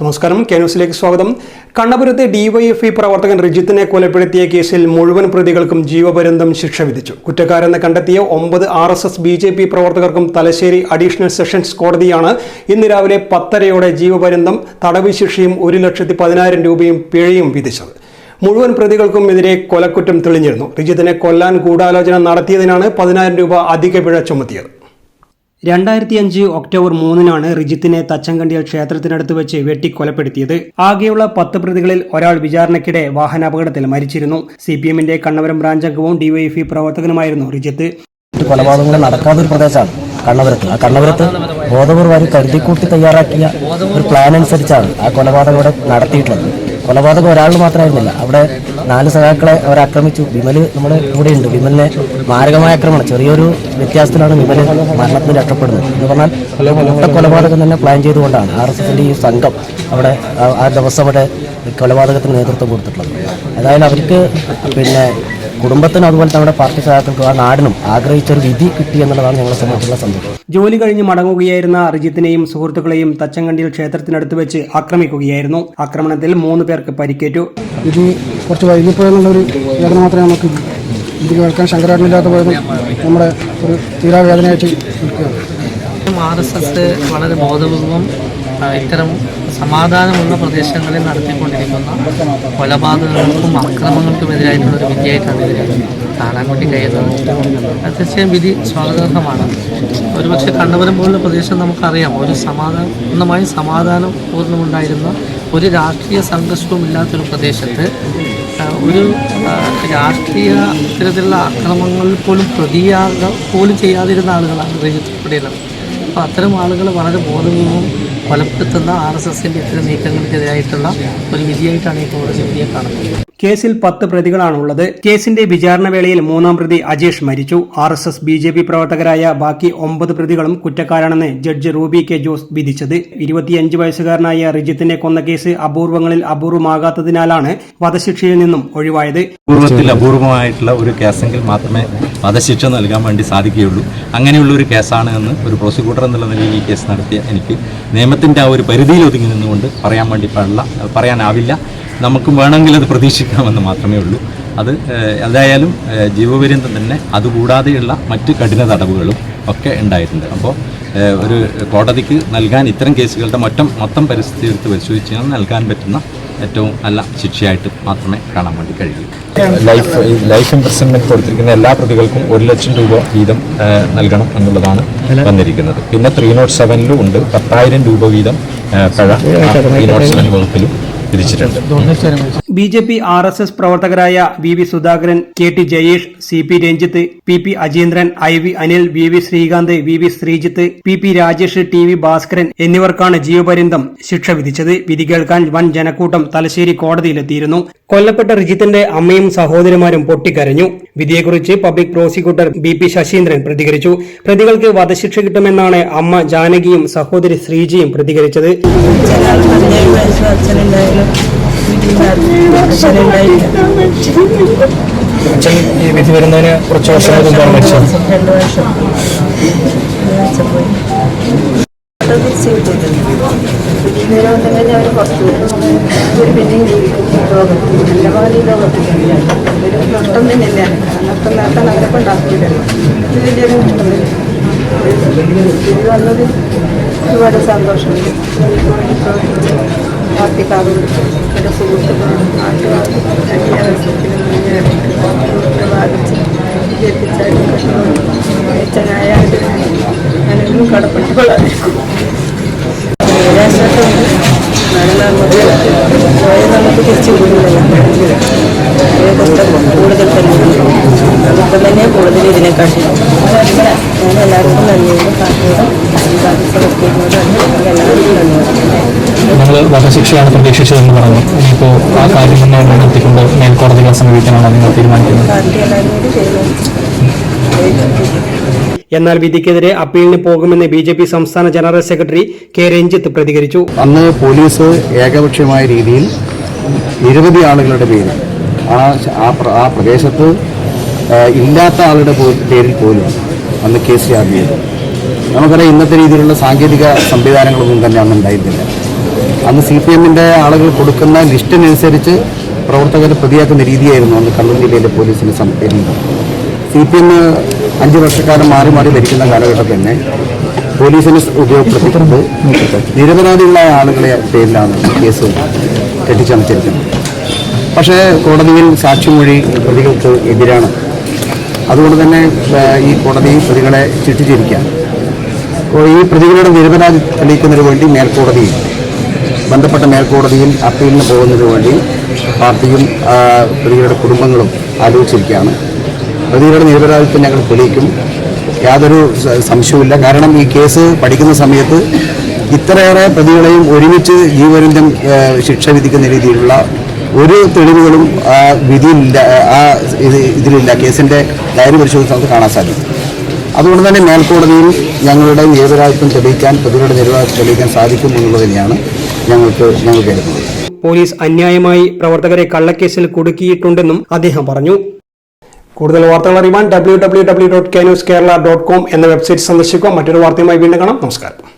നമസ്കാരം. കെ ന്യൂസിലേക്ക് സ്വാഗതം. കണ്ണപുരത്തെ ഡിവൈഎഫ്ഇ പ്രവർത്തകൻ റിജിത്തിനെ കൊലപ്പെടുത്തിയ കേസിൽ മുഴുവൻ പ്രതികൾക്കും ജീവപര്യന്തം ശിക്ഷ വിധിച്ചു. കുറ്റക്കാരെന്ന് കണ്ടെത്തിയ ഒമ്പത് R S S B J P പ്രവർത്തകർക്കും തലശ്ശേരി അഡീഷണൽ സെഷൻസ് കോടതിയാണ് ഇന്ന് രാവിലെ പത്തരയോടെ ജീവപര്യന്തം തടവ് ശിക്ഷയും ഒരു ലക്ഷത്തി പതിനായിരം രൂപയും പിഴയും വിധിച്ചത്. മുഴുവൻ പ്രതികൾക്കും എതിരെ കൊലക്കുറ്റം തെളിഞ്ഞിരുന്നു. റിജിത്തിനെ കൊല്ലാൻ ഗൂഢാലോചന നടത്തിയതിനാണ് പതിനായിരം രൂപ അധിക പിഴ ചുമത്തിയത്. രണ്ടായിരത്തി അഞ്ച് ഒക്ടോബർ മൂന്നിനാണ് റിജിത്തിനെ തച്ചങ്കണ്ടിയൽ ക്ഷേത്രത്തിനടുത്ത് വെച്ച് വെട്ടിക്കൊലപ്പെടുത്തിയത്. ആകെയുള്ള പത്ത് പ്രതികളിൽ ഒരാൾ വിചാരണയ്ക്കിടെ വാഹനാപകടത്തിൽ മരിച്ചിരുന്നു. സി പി എമ്മിന്റെ കണ്ണവരം ബ്രാഞ്ച് അംഗവും ഡിവൈഎഫ്ഇ പ്രവർത്തകനുമായിരുന്നു റിജിത്ത്. കൊലപാതകങ്ങൾ നടക്കാത്ത ഒരു പ്രദേശമാണ് കണ്ണവരത്ത്. ആ കണ്ണപുരത്ത് ബോധപൂർവം കരുതിക്കൂട്ടി തയ്യാറാക്കിയ ഒരു പ്ലാൻ അനുസരിച്ചാണ് ആ കൊലപാതകം ഇവിടെ നടത്തിയിട്ടുള്ളത്. കൊലപാതകം ഒരാൾ മാത്രമായിരുന്നില്ല. അവിടെ നാല് സഖാക്കളെ അവർ ആക്രമിച്ചു. വിമൽ നമ്മുടെ ഉണ്ട്. വിമലിനെ മാരകമായ ആക്രമണം. ചെറിയൊരു വ്യത്യാസത്തിലാണ് വിമൽ മരണത്തിന് രക്ഷപ്പെടുന്നത്. എന്ന് പറഞ്ഞാൽ കൊലപാതകം തന്നെ പ്ലാൻ ചെയ്തുകൊണ്ടാണ് ആർ എസ് എഫിന്റെ ഈ സംഘം അവിടെ ആ ദിവസം അവിടെ കൊലപാതകത്തിന് നേതൃത്വം കൊടുത്തിട്ടുള്ളത്. അതായത് അവർക്ക് പിന്നെ കുടുംബത്തിനും അതുപോലെ നമ്മുടെ പാർട്ടി സഹാക്കൾക്കും ആ നാടിനും ആഗ്രഹിച്ച ഒരു വിധി കിട്ടി എന്നുള്ളതാണ് ഞങ്ങളെ സംബന്ധിച്ചുള്ള സന്തോഷം ജോലി കഴിഞ്ഞ് മടങ്ങുകയായിരുന്ന അറിജിത്തിനെയും സുഹൃത്തുക്കളെയും തച്ചങ്കണ്ടിയിൽ ക്ഷേത്രത്തിനടുത്ത് വെച്ച് ആക്രമിക്കുകയായിരുന്നു. ആക്രമണത്തിൽ മൂന്ന് പേർക്ക് പരിക്കേറ്റു. ഇത് കുറച്ച് വൈകിപ്പോയെന്നുള്ളൊരു വേദന മാത്രമേ നമുക്ക് ഇത് കേൾക്കാൻ ശങ്കരാട്ടിനില്ലാത്ത പോയത് നമ്മുടെ ഒരു തീരാവേദനയായിട്ട് നിൽക്കുകയാണ്. ആർ എസ് എസ് വളരെ ബോധപൂർവം ഇത്തരം സമാധാനമുള്ള പ്രദേശങ്ങളിൽ നടത്തിക്കൊണ്ടിരിക്കുന്ന കൊലപാതകങ്ങൾക്കും അക്രമങ്ങൾക്കും എതിരായിട്ടുള്ള ഒരു വിധിയായിട്ടാണ് ഇതിനെ കാണാൻ വേണ്ടി കഴിയുന്നത് തീർച്ചയായും വിധി സ്വാഗതാർഹമാണ്. ഒരുപക്ഷെ കണ്ണപുരം പോലുള്ള പ്രദേശം നമുക്കറിയാം. ഒരു സമാധാനമായി സമാധാനം പൂർണമുണ്ടായിരുന്ന ഒരു രാഷ്ട്രീയ സംഘർഷവും ഇല്ലാത്തൊരു പ്രദേശത്ത് ഒരു രാഷ്ട്രീയ ഇത്തരത്തിലുള്ള അക്രമങ്ങളിൽ പോലും പ്രതിയാകാൻ പോലും ചെയ്യാതിരുന്ന ആളുകളാണ് രഞ്ജിത്ത് അപ്പോൾ അത്തരം ആളുകൾ വളരെ ബോധപൂർവം കൊലപ്പെടുത്തുന്ന ആർ എസ് എസിന്റെ ഇത്തരം നീക്കങ്ങൾക്കെതിരായിട്ടുള്ള ഒരു വിധിയായിട്ടാണ് ഈ കോടതി വിധിയെ കാണുന്നത്. കേസിൽ പത്ത് പ്രതികളാണുള്ളത്. കേസിന്റെ വിചാരണ വേളയിൽ മൂന്നാം പ്രതി അജേഷ് മരിച്ചു. R S S B J P പ്രവർത്തകരായ ബാക്കി ഒമ്പത് പ്രതികളും കുറ്റക്കാരാണെന്ന് ജഡ്ജ് റൂബി കെ ജോസ് വിധിച്ചത്. ഇരുപത്തിയഞ്ച് വയസ്സുകാരനായ റിജിത്തിനെ കൊന്ന കേസ് അപൂർവങ്ങളിൽ അപൂർവമാകാത്തതിനാലാണ് വധശിക്ഷയിൽ നിന്നും ഒഴിവായത്. പൂർവത്തിൽ അപൂർവമായിട്ടുള്ള ഒരു കേസെങ്കിൽ മാത്രമേ വധശിക്ഷ നൽകാൻ വേണ്ടി സാധിക്കുകയുള്ളൂ. അങ്ങനെയുള്ള ഒരു കേസാണ് എന്ന് ഒരു പ്രോസിക്യൂട്ടർ എന്നുള്ള നിലയിൽ ഈ കേസ് നടത്തിയ എനിക്ക് നിയമത്തിന്റെ ആ ഒരു പരിധിയിൽ ഒതുങ്ങി നിന്നുകൊണ്ട് പറയാൻ വേണ്ടി പറയാനാവില്ല. നമുക്ക് വേണമെങ്കിൽ അത് പ്രതീക്ഷിക്കാമെന്ന് മാത്രമേ ഉള്ളൂ. അത് എന്തായാലും ജീവപര്യന്തം തന്നെ അതുകൂടാതെയുള്ള മറ്റ് കഠിന തടവുകളും ഒക്കെ ഉണ്ടായിട്ടുണ്ട്. അപ്പോൾ ഒരു കോടതിക്ക് നൽകാൻ ഇത്തരം കേസുകളുടെ മൊത്തം മൊത്തം പരിസ്ഥിതി എടുത്ത് പരിശോധിച്ച് കഴിഞ്ഞാൽ നൽകാൻ പറ്റുന്ന ഏറ്റവും നല്ല ശിക്ഷയായിട്ട് മാത്രമേ കാണാൻ വേണ്ടി കഴിയൂ. ലൈഫ് ലൈഫ് ഇംപ്രസൺമെന്റ് കൊടുത്തിരിക്കുന്ന എല്ലാ പ്രതികൾക്കും ഒരു ലക്ഷം രൂപ വീതം നൽകണം എന്നുള്ളതാണ് വന്നിരിക്കുന്നത്. പിന്നെ ത്രീ നോട്ട് സെവനിലും ഉണ്ട് പത്തായിരം രൂപ വീതം പിഴ. ത്രീ നോട്ട് സെവൻ വകുപ്പിലും. വിധിച്ചിട്ടുണ്ട് B J P R S S പ്രവർത്തകരായ V V Sudhakaran K T Jayesh C P Ranjith P P Ajendran I V Anil V V Sreekanth V V Sreejith P P Rajesh T V Bhaskaran എന്നിവർക്കാണ് ജീവപര്യന്തം ശിക്ഷ വിധിച്ചത്. വിധി കേൾക്കാൻ വൻ ജനക്കൂട്ടം തലശ്ശേരി കോടതിയിലെത്തിയിരുന്നു. കൊല്ലപ്പെട്ട റിജിത്തിന്റെ അമ്മയും സഹോദരന്മാരും പൊട്ടിക്കരഞ്ഞു. വിധിയെക്കുറിച്ച് public prosecutor B P Sasheendran പ്രതികരിച്ചു. പ്രതികൾക്ക് വധശിക്ഷ കിട്ടുമെന്നാണ് അമ്മ ജാനകിയും സഹോദരി ശ്രീജിയും പ്രതികരിച്ചത്. ഒരു വരുന്നതിന് കുറച്ച് ജീവിക്കും ലോകം നല്ല ഒരു നഷ്ടം തന്നെയല്ല നഷ്ടം നേട്ടം അവരെ കൊണ്ടാക്കിയില്ലല്ലോ ഇത് വലിയൊരു ഇത് വന്നത് ഒരുപാട് സന്തോഷമുണ്ട് പാർട്ടിക്കാരും എന്റെ സുഹൃത്തുക്കളും നാട്ടുകാരും എല്ലാ അവസരത്തിലും ബാധിച്ച് വിജയിപ്പിച്ചാലും അച്ഛനായാലും ഞാനെന്നും കടപ്പെട്ടുകൊള്ളാം നിരാശട്ടുണ്ട് എന്നാലും നമുക്ക് പോയത് നമുക്ക് തിരിച്ചു കിട്ടുന്നില്ല കഷ്ടം കൂടുതൽ തന്നെ ഇപ്പം തന്നെ കൂടുതൽ ഇതിനെക്കാട്ടി ഞാൻ എല്ലാവർക്കും എല്ലാവർക്കും നന്ദിയുണ്ട് നിങ്ങൾ വധശിക്ഷയാണ് പ്രതീക്ഷിച്ചതെന്ന് പറഞ്ഞു. ഇനിയിപ്പോൾ ആ കാര്യം തന്നെ നടത്തിക്കൊണ്ട് മേൽക്കോടതികളെ സമീപിക്കാനാണ് നിങ്ങൾ തീരുമാനിക്കുന്നത്. എന്നാൽ വിധിക്കെതിരെ അപ്പീലിന് പോകുമെന്ന് ബി ജെ പി സംസ്ഥാന ജനറൽ സെക്രട്ടറി കെ രഞ്ജിത്ത് പ്രതികരിച്ചു. അന്ന് പോലീസ് ഏകപക്ഷീയമായ രീതിയിൽ നിരവധി ആളുകളുടെ പേര്. ആ ആ പ്രദേശത്ത് ഇല്ലാത്ത ആളുടെ പേരിൽ പോലും അന്ന് കേസ് ചാർജ് ചെയ്തു. നമുക്കറിയാം ഇന്നത്തെ രീതിയിലുള്ള സാങ്കേതിക സംവിധാനങ്ങളൊന്നും തന്നെ അന്ന് ഉണ്ടായിരുന്നില്ല. അന്ന് സി പി എമ്മിന്റെ ആളുകൾ കൊടുക്കുന്ന ലിസ്റ്റിനനുസരിച്ച് പ്രവർത്തകരെ പ്രതിയാക്കുന്ന രീതിയായിരുന്നു അന്ന് കണ്ണൂർ ജില്ലയിലെ പോലീസിന് സംഭരിക്കുന്നത് സി പി എം അഞ്ച് വർഷക്കാലം മാറി മാറി ഭരിക്കുന്ന കാലഘട്ടത്തിൽ തന്നെ പോലീസിനെ ഉപയോഗപ്പെടുത്തിയിട്ടുണ്ട്. നിരപരാധികളായ ആളുകളെ പേരിലാണ് കേസ് കെട്ടിച്ചമച്ചിരിക്കുന്നത്. പക്ഷേ കോടതിയിൽ സാക്ഷിമൊഴി പ്രതികൾക്ക് എതിരാണ്. അതുകൊണ്ട് തന്നെ ഈ കോടതി പ്രതികളെ ചിട്ടിച്ചിരിക്കുക. അപ്പോൾ ഈ പ്രതികളുടെ നിരപരാധി തെളിയിക്കുന്നതിന് വേണ്ടി മേൽക്കോടതിയിൽ ബന്ധപ്പെട്ട മേൽക്കോടതിയിൽ അപ്പീലിന് പോകുന്നതിന് വേണ്ടി പാർട്ടിയും പ്രതികളുടെ കുടുംബങ്ങളും ആലോചിച്ചിരിക്കുകയാണ്. പ്രതികളുടെ നിരപരാധിത്വം ഞങ്ങൾ തെളിയിക്കും. യാതൊരു സംശയവുമില്ല. കാരണം ഈ കേസ് പഠിക്കുന്ന സമയത്ത് ഇത്രയേറെ പ്രതികളെയും ഒരുമിച്ച് ജീവപര്യന്തം ശിക്ഷ വിധിക്കുന്ന രീതിയിലുള്ള ഒരു തെളിവുകളും ആ വിധിയിലില്ല ആ ഇത് ഇതിലില്ല. കേസിന്റെ ഡയറി നമുക്ക് കാണാൻ സാധിക്കും. അതുകൊണ്ട് തന്നെ മേൽക്കോടതിയിൽ ഞങ്ങളുടെ നിരപരാധിത്വം തെളിയിക്കാൻ പ്രതികളുടെ നിരപരാധിത്വം തെളിയിക്കാൻ സാധിക്കും എന്നുള്ളത് തന്നെയാണ് ഞങ്ങൾക്ക് ഞങ്ങൾ കരുതുന്നത്. പോലീസ് അന്യായമായി പ്രവർത്തകരെ കള്ളക്കേസിൽ കുടുക്കിയിട്ടുണ്ടെന്നും അദ്ദേഹം പറഞ്ഞു. കൂടുതൽ വാർത്തകൾ അറിയുവാൻ W W W dot K news Kerala dot com എന്ന വെബ്സൈറ്റ് സന്ദർശിക്കുക. മറ്റൊരു വാർത്തയുമായി വീണ്ടും കാണാം. നമസ്കാരം.